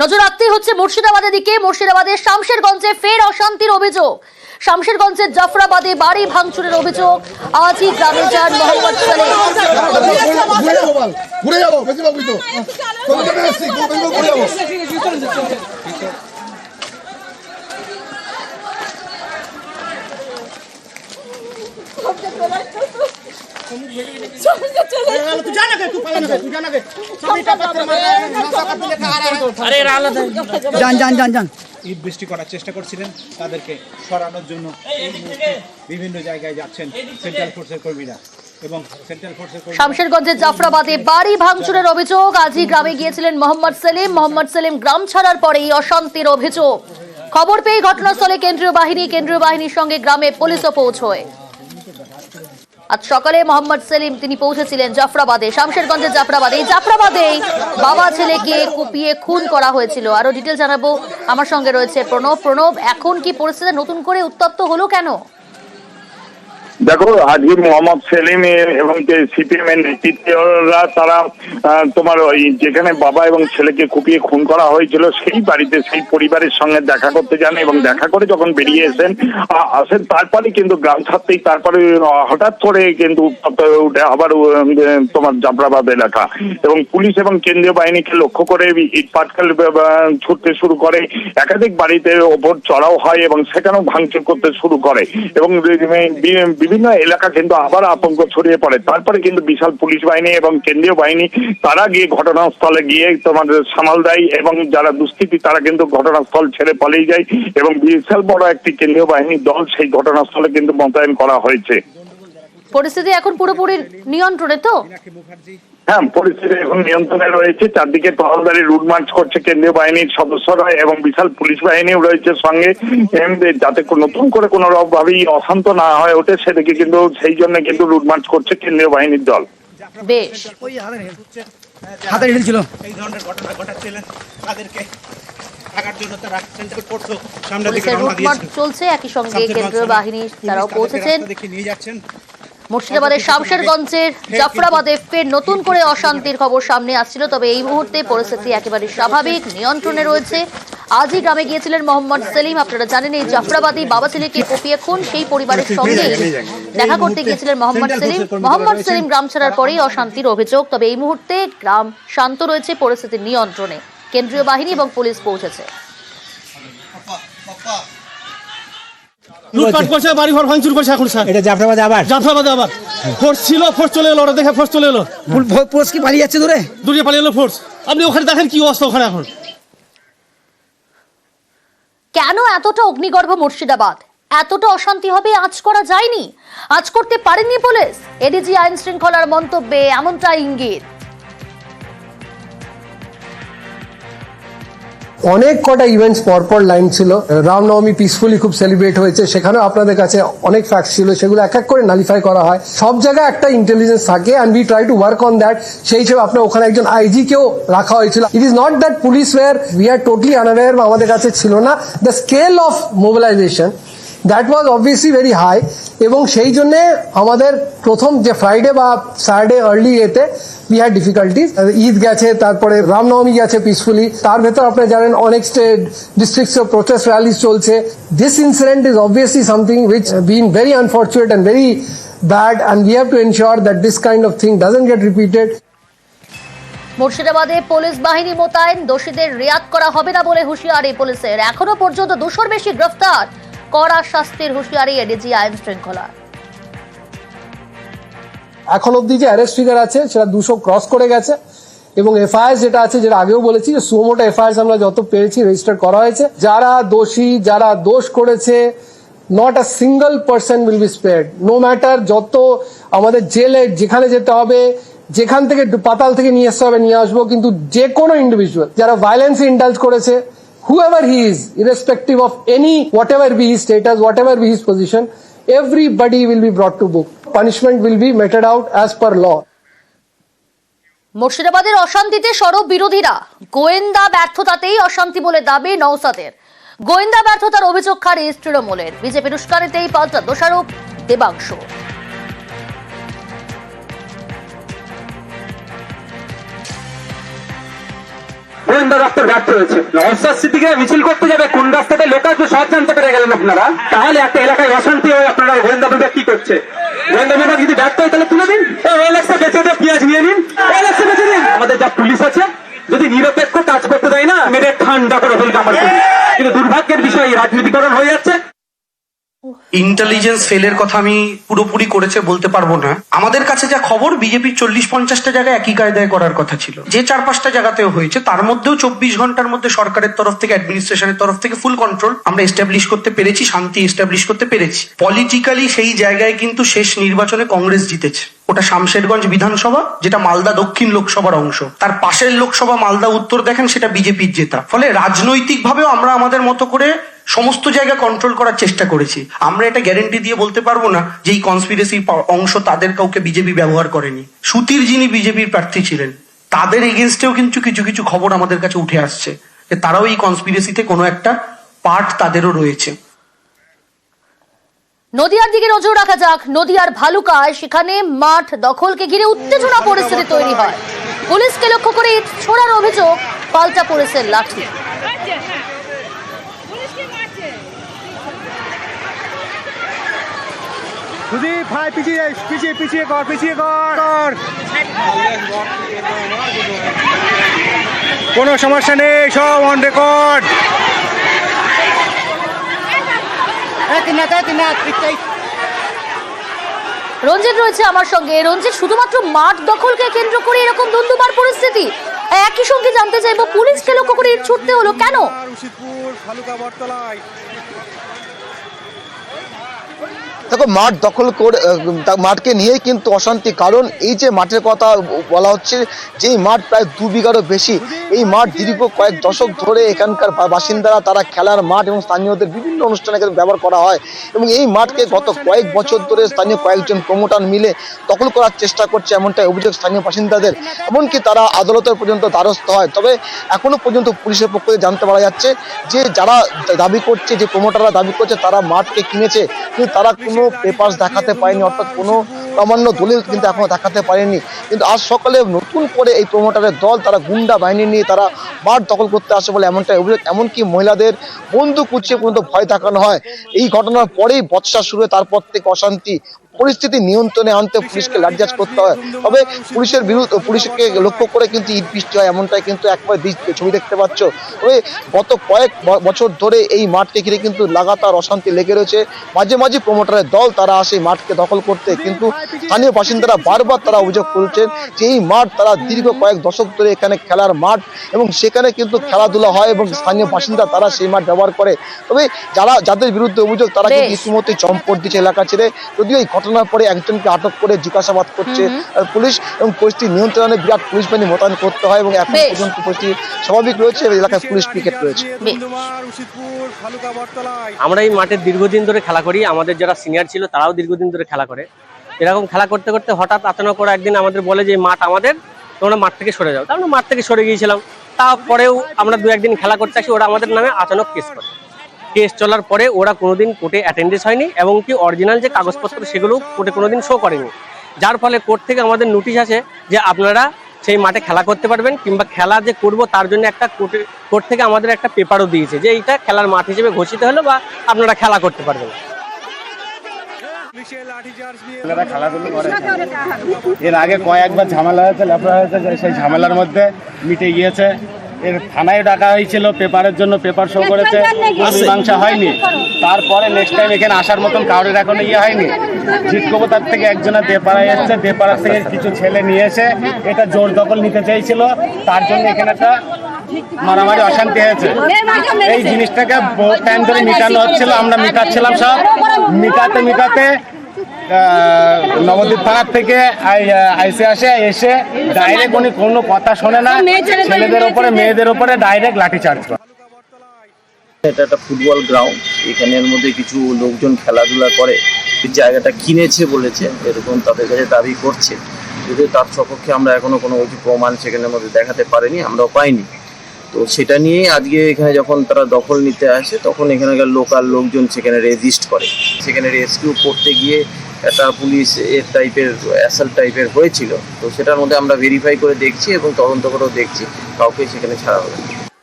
নজর রাখতেই হচ্ছে মুর্শিদাবাদের দিকে। মুর্শিদাবাদের শামশেরগঞ্জে ফের অশান্তির অভিযোগ। শামশেরগঞ্জের জাফরাবাদে বাড়ি ভাঙচুরের অভিযোগ। আজই গ্রামে যান মোহাম্মদ ঘুরে ইট বৃষ্টি করার চেষ্টা করছিলেন তাদেরকে সরানোর জন্য বিভিন্ন জায়গায় যাচ্ছেন সেন্ট্রাল ফোর্সের কর্মীরা শামশেরগঞ্জের জাফরাবাদে বাড়ি ভাঙচুরের অভিযোগ। আজই গ্রামে গিয়েছিলেন মোহাম্মদ সেলিম। মোহাম্মদ সেলিম গ্রাম ছাড়ার পরেই অশান্তির অভিযোগ। খবর পেয়ে ঘটনাস্থলে কেন্দ্রীয় বাহিনী, কেন্দ্রীয় বাহিনীর সঙ্গে গ্রামে পুলিশও পৌঁছয়। আজ সকালে মোহাম্মদ সেলিম তিনি পৌঁছেছিলেন জাফরাবাদে শামশেরগঞ্জের জাফরাবাদে। এই জাফরাবাদে বাবা ছেলেকে কুপিয়ে খুন করা হয়েছিল। আরও ডিটেল জানাব। আমার সঙ্গে রয়েছে প্রণব। প্রণব, এখন কি পরিস্থিতি নতুন করে উত্তপ্ত হলো কেন? দেখো আজকে মোহাম্মদ সেলিম এবং সিপিএম এর নেতৃত্বরা, তারা তোমার ওই যেখানে বাবা এবং ছেলেকে কুপিয়ে খুন করা হয়েছিল, সেই বাড়িতে, সেই পরিবারের সঙ্গে দেখা করতে যান এবং দেখা করে যখন বেরিয়ে এসেন আসেন তারপরে কিন্তু গ্রাম ছাড়তেই তারপরে হঠাৎ করে কিন্তু আবার তোমার জাফরাবাদ এলাকা এবং পুলিশ এবং কেন্দ্রীয় বাহিনীকে লক্ষ্য করে ইট পাটকেল ছুটতে শুরু করে। একাধিক বাড়িতে ওপর চড়াও হয় এবং সেখানেও ভাঙচুর করতে শুরু করে এবং বিভিন্ন এলাকা কিন্তু আবার আতঙ্ক ছড়িয়ে পড়ে। তারপরে কিন্তু বিশাল পুলিশ বাহিনী এবং কেন্দ্রীয় বাহিনী, তারা গিয়ে ঘটনাস্থলে গিয়ে তোমাদের সামাল দেয় এবং যারা দুষ্কৃতি, তারা কিন্তু ঘটনাস্থল ছেড়ে পালিয়ে যায় এবং বিশাল বড় একটি কেন্দ্রীয় বাহিনীর দল সেই ঘটনাস্থলে কিন্তু মোতায়েন করা হয়েছে। পরিস্থিতি এখন পুরোপুরি নিয়ন্ত্রণে তো? হ্যাঁ পরিস্থিতি এখন নিয়ন্ত্রণে রয়েছে। চারদিকে টহলদারি রুট মার্চ করছে কেন্দ্রীয় বাহিনীর সদস্যরা এবং বিশাল পুলিশ বাহিনীও রয়েছে সঙ্গে। যাতে নতুন করে কোনো ভাবেই অশান্ত না হয়ে ওঠে সেদিকে কিন্তু সেই জন্য কিন্তু রুট মার্চ করছে কেন্দ্রীয় বাহিনীর দল। বেশ। হাতে ছিল। এই ধরনের ঘটনা ঘটাচ্ছিলেন। তাদেরকে চলছে একই সঙ্গে কেন্দ্রীয় বাহিনী তারাও পৌঁছেছেন। মুর্শিদাবাদের শামশেরগঞ্জের জাফরাবাদে ফের নতুন করে অশান্তির খবর সামনে আসছিল তবে এই মুহূর্তে পরিস্থিতি একেবারে স্বাভাবিক নিয়ন্ত্রণে রয়েছে। আজই গ্রামে গিয়েছিলেন মোহাম্মদ সেলিম আপনারা জানেন এই জাফরাবাদী বাবা ছেলেকে কুপিয়ে খুন সেই পরিবারের সঙ্গে দেখা করতে গিয়েছিলেন মোহাম্মদ সেলিম। মোহাম্মদ সেলিম গ্রাম ছাড়ার পরেই অশান্তির অভিযোগ তবে এই মুহূর্তে গ্রাম শান্ত রয়েছে পরিস্থিতির নিয়ন্ত্রণে। কেন্দ্রীয় বাহিনী এবং পুলিশ পৌঁছেছে। লুটপাট করছে বাড়ি ঘর ভাঙচুর করছে এখন স্যার। এটা জাফরাবাদে আবার? জাফরাবাদে আবার। ফোর্স ছিল ফোর্স চলে এলো ওরা দেখে ফোর্স চলে এলো। পুলিশ কি পালিয়ে যাচ্ছে দূরে? দূরে পালিয়ে এলো ফোর্স আপনি ওখানে দেখেন কি অবস্থা ওখানে এখন। কেন এতটা অগ্নিগর্ভ মুর্শিদাবাদ? এতটা অশান্তি হবে আজ করা যায়নি? আজ করতে পারেনি পুলিশ? এডিজি আইন শৃঙ্খলার মন্তব্যে এমনটা ইঙ্গিত। অনেক কটা ইভেন্টস পরপর লাইন ছিল। রামনবমী পিসফুলি খুব সেলিব্রেট হয়েছে। সেখানেও আপনাদের কাছে অনেক ফ্যাক্টস ছিল। সেগুলো এক এক করে নালিফাই করা হয়। সব জায়গায় একটা ইন্টেলিজেন্স থাকে and we try to work on that সেই হিসেবে আপনার ওখানে একজন আইজি কেও রাখা হয়েছিল। It is not that police war we are totally বা আমাদের কাছে ছিল না। The scale of mobilization that was obviously very high এবং সেই জন্য আমাদের প্রথম যে ফ্রাইডে বা স্যাটারডে আর্লি এতে উই হ্যাড ডিফিকাল্টিজ ঈদ গেছে, তারপরে রামনবমী গেছে পিসফুলি তার ভেতর আপনি জানেন অনেক স্টেট ডিস্ট্রিক্টস প্রোটেস্ট র্যালিজ চলছে। This incident is obviously something which been very unfortunate and very bad and we have to ensure that this kind of thing doesn't get repeated মুর্শিদাবাদে পুলিশ বাহিনী মোতায়েন, দোষীদের রিয়াদ করা হবে না বলে হুঁশিয়ারি পুলিশের। এখনও পর্যন্ত দুশোর বেশি গ্রেফতার। কড়া শাস্তির হুঁশিয়ারি এডিজি আইন শৃঙ্খলা। এখন অবধি যে অ্যারেস্ট ফিগার আছে, সেটা দুশো ক্রস করে গেছে। এবং এফআইআর যেটা আছে, যেটা আগেও বলেছি, যে সুমোটা এফআইআর আমরা যত পেরেছি রেজিস্টার করা হয়েছে। যারা দোষী, যারা দোষ করেছে not a single person will be spared no matter যত আমাদের জেলে, যেখানে যেতে হবে, যেখান থেকে পাতাল থেকে নিয়ে আসতে হবে, নিয়ে আসব। কিন্তু যে কোনো ইন্ডিভিজুয়াল যারা ভায়োলেন্সে ইন্ডালজ করেছে whoever he is, irrespective of any, whatever be his status, whatever be his position, everybody will be brought to book. Punishment will be meted out as per law. মুর্শিদাবাদের অশান্তিতে সরব বিরোধীরা গোয়েন্দা ব্যর্থতাতেই অশান্তি বলে দাবি নৌসাদের গোয়েন্দা ব্যর্থতার অভিযোগ খারিজ তৃণমূলের বিজেপির উস্কানিতেই পাল্টা দোষারোপ দেবাংশ গোয়েন্দা দপ্তর ব্যর্থ হয়েছে। মিছিল করতে যাবে, কোন রাস্তাতে লোক আসবে সব জানতে পেরে গেলেন আপনারা। তাহলে একটা এলাকায় অশান্তি হয়ে, আপনারা গোয়েন্দা বিভাগ কি করছে? গোয়েন্দা বিভাগ যদি ব্যর্থ হয়, তাহলে তুলে দিন। ওএলএক্সে বেঁচে দিয়ে পেঁয়াজ নিয়ে নিন। বেঁচে দিন আমাদের যা পুলিশ আছে, যদি নিরপেক্ষ কাজ করতে দেয় না, মেরে ঠান্ডা করে ফেলতে কিন্তু দুর্ভাগ্যের বিষয় রাজনীতিকরণ হয়ে যাচ্ছে। ইন্টেলিজেন্স ফেলের কথা আমি পুরোপুরি করেছে বলতে পারব না। আমাদের কাছে যা খবর বিজেপির চল্লিশ পঞ্চাশটা জায়গায় একই কায়দায় করার কথা ছিল। যে চার পাঁচটা জায়গাতেও হয়েছে, তার মধ্যেও চব্বিশ ঘণ্টার মধ্যে সরকারের তরফ থেকে অ্যাডমিনিস্ট্রেশনের তরফ থেকে ফুল কন্ট্রোল আমরা এস্টাবলিশ করতে পেরেছি, শান্তি এস্টাবলিশ করতে পেরেছি। পলিটিক্যালি সেই জায়গায় কিন্তু শেষ নির্বাচনে কংগ্রেস জিতেছে। ওটা শামশেরগঞ্জ বিধানসভা, যেটা মালদা দক্ষিণ লোকসভার অংশ। তার পাশের লোকসভা মালদা উত্তর দেখেন, সেটা বিজেপির জেতা। ফলে রাজনৈতিকভাবেও আমরা আমাদের মতো করে সমস্ত জায়গা কন্ট্রোল করার চেষ্টা করেছি। আমরা এটা গ্যারেন্টি দিয়ে বলতে পারব না যে এই কনস্পিরেসির অংশ তাদের কাউকে বিজেপি ব্যবহার করেনি। সুতির যিনি বিজেপির প্রার্থী ছিলেন, তাদের এগেনস্টেও কিন্তু কিছু কিছু খবর আমাদের কাছে উঠে আসছে যে তারাও এই কনস্পিরেসিতে কোনো একটা পার্ট তাদেরও রয়েছে। নদিয়ার দিকে নজর রাখা যাক। নদিয়ার ভালুকায় সেখানে মাঠ দখলকে ঘিরে উত্তেজনা পরিস্থিতি তৈরি হয়। পুলিশকে লক্ষ্য করে ছোড়ার অভিযোগ পাল্টা পড়েছে লাঠি। সুদীপ ভাই পিছিয়ে পিছিয়ে পিছিয়ে কর পিছিয়ে কর কোনো সমস্যা নেই সব অন রেকর্ড রঞ্জিত রয়েছে আমার সঙ্গে। রঞ্জিত শুধুমাত্র মাঠ দখলকে কেন্দ্র করে এরকম ধুন্ধুমার পরিস্থিতি? একই সঙ্গে জানতে চাইব পুলিশকে লক্ষ্য করে ছুটতে হলো কেন? দেখো, মাঠ দখল করে মাঠকে নিয়েই কিন্তু অশান্তি। কারণ এই যে মাঠের কথা বলা হচ্ছে, যেই মাঠ প্রায় দু বিঘারও বেশি, এই মাঠ দীর্ঘ কয়েক দশক ধরে এখানকার বাসিন্দারা তারা খেলার মাঠ এবং স্থানীয়দের বিভিন্ন অনুষ্ঠানে কিন্তু ব্যবহার করা হয় এবং এই মাঠকে গত কয়েক বছর ধরে স্থানীয় কয়েকজন প্রমোটার মিলে দখল করার চেষ্টা করছে এমনটাই অভিযোগ স্থানীয় বাসিন্দাদের। এমনকি তারা আদালতের পর্যন্ত দ্বারস্থ হয়। তবে এখনও পর্যন্ত পুলিশের পক্ষ থেকে জানতে পারা যাচ্ছে যে, যারা দাবি করছে, যে প্রমোটাররা দাবি করছে, তারা মাঠকে কিনেছে। কিন্তু তারা কোনো পেপার দেখাতে পারেনি, অর্থাৎ কোনো প্রামাণ্য দলিল কিন্তু এখনও দেখাতে পারেনি। কিন্তু আজ সকালে নতুন করে এই প্রমোটারের দল তারা গুন্ডা বাহিনী নিয়ে তারা মাঠ দখল করতে আসে বলে এমনটা অভিযোগ। এমনকি মহিলাদের বন্ধু কুচিয়ে পর্যন্ত ভয় দেখানো হয়। এই ঘটনার পরেই বৎসা শুরু হয়, তারপর থেকে অশান্তি পরিস্থিতি নিয়ন্ত্রণে আনতে পুলিশকে লাঠিচার্জ করতে হয়। তবে পুলিশের বিরুদ্ধে পুলিশকে লক্ষ্য করে কিন্তু ইট বৃষ্টি হয় এমনটাই কিন্তু একবার ছবি দেখতে পাচ্ছ। তবে গত কয়েক বছর ধরে এই মাঠকে ঘিরে কিন্তু লাগাতার অশান্তি লেগে রয়েছে। মাঝে মাঝে প্রমোটারের দল তারা আসে মাঠকে দখল করতে। কিন্তু স্থানীয় বাসিন্দারা বারবার তারা অভিযোগ করছেন যে এই মাঠ তারা দীর্ঘ কয়েক দশক ধরে এখানে খেলার মাঠ এবং সেখানে কিন্তু খেলাধুলা হয় এবং স্থানীয় বাসিন্দা তারা সেই মাঠ ব্যবহার করে। তবে যারা যাদের বিরুদ্ধে অভিযোগ তারা কিন্তু। ইতিমধ্যে চম্পট দিচ্ছে এলাকা ছেড়ে। যদিও এই ঘটনার পরে একজনকে আটক করে জিজ্ঞাসাবাদ করছে আর পুলিশ এবং পরিস্থিতি নিয়ন্ত্রণে বিরাট পুলিশ বাহিনী মোতায়েন করতে হয় এবং এখন পর্যন্ত পরিস্থিতি স্বাভাবিক রয়েছে এলাকায় পুলিশ পিকেট রয়েছে। আমরা এই মাঠে দীর্ঘদিন ধরে খেলা করি আমাদের যারা সিনিয়র ছিল তারাও দীর্ঘদিন ধরে খেলা করে। এরকম খেলা করতে করতে হঠাৎ আচানক করে একদিন আমাদের বলে যে মাঠ আমাদের তোমরা মাঠ থেকে সরে যাও। তার মাঠ থেকে সরে গিয়েছিলাম। তারপরেও আমরা দু একদিন খেলা করতে আসি ওরা আমাদের নামে আচানক কেস করে। কেস চলার পরে ওরা কোনোদিন কোর্টে অ্যাটেন্ডেন্স হয়নি এবং কি অরিজিনাল যে কাগজপত্র সেগুলো কোর্টে কোনোদিন শো করেনি। যার ফলে কোর্ট থেকে আমাদের নোটিশ আছে যে আপনারা সেই মাঠে খেলা করতে পারবেন কিংবা খেলা যে করব তার জন্য একটা কোর্টে, কোর্ট থেকে আমাদের একটা পেপারও দিয়েছে যে এইটা খেলার মাঠ হিসেবে ঘোষিত হলো বা আপনারা খেলা করতে পারবেন। এর আগে কয়েকবার ঝামেলা হয়েছে লেফড়া হয়েছে, সেই ঝামেলার মধ্যে মিটে গিয়েছে। এর থানায় ডাকা হয়েছিল পেপারের জন্য পেপার শো করেছে মীমাংসা হয়নি। তারপরে নেক্সট টাইম এখানে আসার মতন কাউরের এখনও ইয়ে হয়নি। জিটকবতার থেকে একজনের দেপাড়ায় এসছে দেপাড়ার থেকে কিছু ছেলে নিয়ে এসে এটা জোর দখল নিতে চাইছিল। তার জন্য এখানে একটা মারামারি অশান্তি হয়েছে। এই জিনিসটাকে বহু টাইম ধরে মিটানো হচ্ছিল আমরা মিটাচ্ছিলাম সব। মিটাতে মিটাতে নবদ্বীপ থানার থেকে আইসে আসে এসে ডাইরেক্ট উনি কোনো কথা শোনে না। ছেলেদের ওপরে মেয়েদের ওপরে ডাইরেক্ট লাঠিচার্জ করে। এটা একটা ফুটবল গ্রাউন্ড এখানের মধ্যে কিছু লোকজন খেলাধুলা করে জায়গাটা কিনেছে বলেছে এরকম তাদের কাছে দাবি করছে। যদিও তার সপক্ষে আমরা এখনও কোনো কিছু প্রমাণ সেখানের মধ্যে দেখাতে পারিনি আমরাও পাইনি। তো সেটা নিয়ে আজকে এখানে যখন তারা দখল নিতে আসে তখন এখানকার লোকাল লোকজন সেখানে রেজিস্ট করে। সেখানে রেস্কিউ করতে গিয়ে একটা পুলিশ এর টাইপের অ্যাসাল্ট টাইপের হয়েছিল। তো সেটার মধ্যে আমরা ভেরিফাই করে দেখছি এবং তদন্ত করেও দেখছি, কাউকে সেখানে ছাড়া হবে